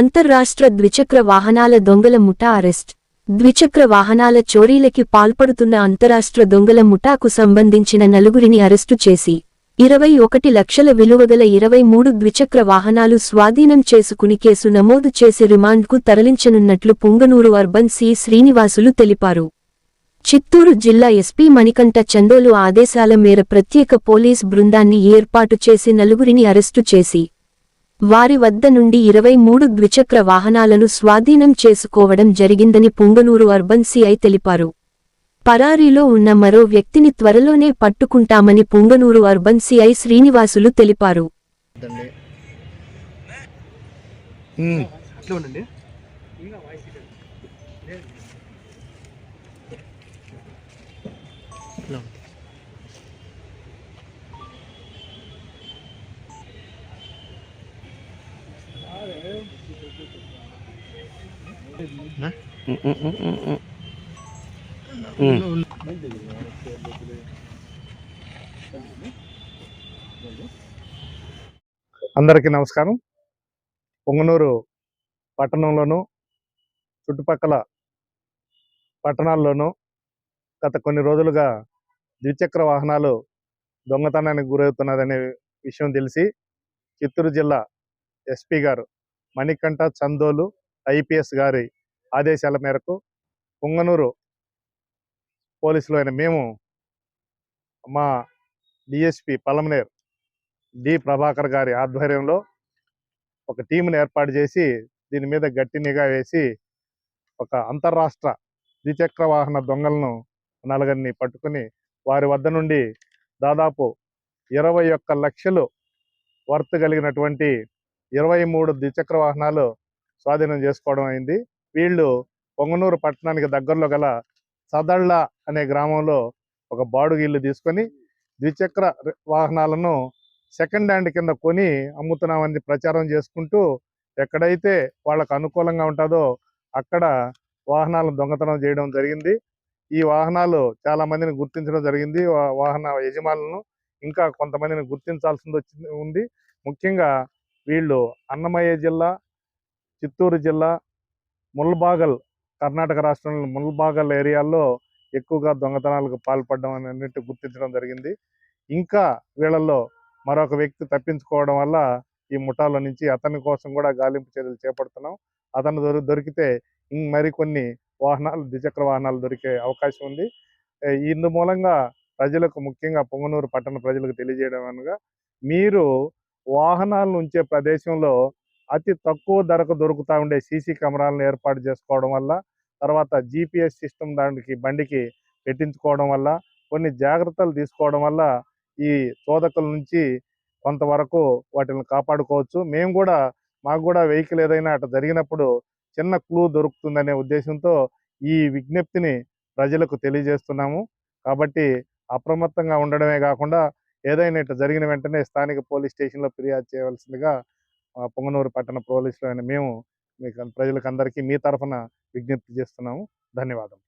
అంతర్రాష్ట్ర ద్విచక్ర వాహనాల దొంగల ముఠా అరెస్ట్. ద్విచక్ర వాహనాల చోరీలకి పాల్పడుతున్న అంతరాష్ట్ర దొంగల ముఠాకు సంబంధించిన నలుగురిని అరెస్టు చేసి ఇరవై ఒకటి లక్షల విలువగల ఇరవై మూడు ద్విచక్ర వాహనాలు స్వాధీనం చేసుకుని కేసు నమోదు చేసి రిమాండ్కు తరలించనున్నట్లు పుంగనూరు అర్బన్ సి శ్రీనివాసులు తెలిపారు. చిత్తూరు జిల్లా ఎస్పీ మణికంఠ చందోలు ఆదేశాల మేర ప్రత్యేక పోలీస్ బృందాన్ని ఏర్పాటు చేసి నలుగురిని అరెస్టు చేసి వారి వద్ద నుండి ఇరవై మూడు ద్విచక్ర వాహనాలను స్వాధీనం చేసుకోవడం జరిగిందని పుంగనూరు అర్బన్ సిఐ తెలిపారు పరారీలో ఉన్న మరో వ్యక్తిని త్వరలోనే పట్టుకుంటామని పుంగనూరు అర్బన్ సిఐ శ్రీనివాసులు తెలిపారు No. అందరికీ నమస్కారం. పొంగనూరు పట్టణంలోను చుట్టుపక్కల పట్టణాల్లోనూ గత కొన్ని రోజులుగా ద్విచక్ర వాహనాలు దొంగతనానికి గురవుతున్నదనే విషయం తెలిసి చిత్తూరు జిల్లా ఎస్పీ గారు మణికంఠ చందోలు ఐపీఎస్ గారి ఆదేశాల మేరకు పొంగనూరు పోలీసులు అయిన మేము మా డిఎస్పి పలమనేర్ డి ప్రభాకర్ గారి ఆధ్వర్యంలో ఒక టీంని ఏర్పాటు చేసి దీని మీద గట్టి నిఘా వేసి ఒక అంతర్రాష్ట్ర ద్విచక్ర వాహన దొంగలను నలుగురిని పట్టుకుని వారి వద్ద నుండి దాదాపు ఇరవై ఒక్క లక్షలు వర్త్ కలిగినటువంటి ఇరవై మూడు ద్విచక్ర వాహనాలు స్వాధీనం చేసుకోవడం అయింది. వీళ్ళు పొంగనూరు పట్టణానికి దగ్గరలో గల సదళ్ళ అనే గ్రామంలో ఒక బాడుగు ఇల్లు తీసుకొని ద్విచక్ర వాహనాలను సెకండ్ హ్యాండ్ కింద కొని అమ్ముతున్నామని ప్రచారం చేసుకుంటూ ఎక్కడైతే వాళ్ళకు అనుకూలంగా ఉంటుందో అక్కడ వాహనాలను దొంగతనం చేయడం జరిగింది. ఈ వాహనాలు చాలా మందిని గుర్తించడం జరిగింది. వాహన యజమానులను ఇంకా కొంతమందిని గుర్తించాల్సింది ఉంది. ముఖ్యంగా వీళ్ళు అన్నమయ్య జిల్లా చిత్తూరు జిల్లా ముల్బాగల్ కర్ణాటక రాష్ట్రంలో ముల్బాగల్ ఏరియాల్లో ఎక్కువగా దొంగతనాలకు పాల్పడడం అన్నిటి గుర్తించడం జరిగింది. ఇంకా వీళ్ళల్లో మరొక వ్యక్తి తప్పించుకోవడం వల్ల ఈ ముఠాలో నుంచి అతని కోసం కూడా గాలింపు చర్యలు చేపడుతున్నాం. అతను దొరి దొరికితే మరికొన్ని వాహనాలు ద్విచక్ర వాహనాలు దొరికే అవకాశం ఉంది. ఇందు మూలంగా ప్రజలకు ముఖ్యంగా పొంగనూరు పట్టణ ప్రజలకు తెలియజేయడం అనగా మీరు వాహనాలను ఉంచే ప్రదేశంలో అతి తక్కువ ధరకు దొరుకుతూ ఉండే సీసీ కెమెరాలను ఏర్పాటు చేసుకోవడం వల్ల తర్వాత జీపీఎస్ సిస్టమ్ దానికి బండికి పెట్టించుకోవడం వల్ల కొన్ని జాగ్రత్తలు తీసుకోవడం వల్ల ఈ చోదకుల నుంచి కొంతవరకు వాటిని కాపాడుకోవచ్చు. మేము కూడా మాకు కూడా వెహికల్ ఏదైనా అటు జరిగినప్పుడు చిన్న క్లూ దొరుకుతుందనే ఉద్దేశంతో ఈ విజ్ఞప్తిని ప్రజలకు తెలియజేస్తున్నాము. కాబట్టి అప్రమత్తంగా ఉండడమే కాకుండా ఏదైనా ఇట్లా జరిగిన వెంటనే స్థానిక పోలీస్ స్టేషన్లో ఫిర్యాదు చేయవలసిందిగా పొంగనూరు పట్టణ పోలీసులు అయిన మేము మీకు ప్రజలకు అందరికీ మీ తరఫున విజ్ఞప్తి చేస్తున్నాము. ధన్యవాదాలు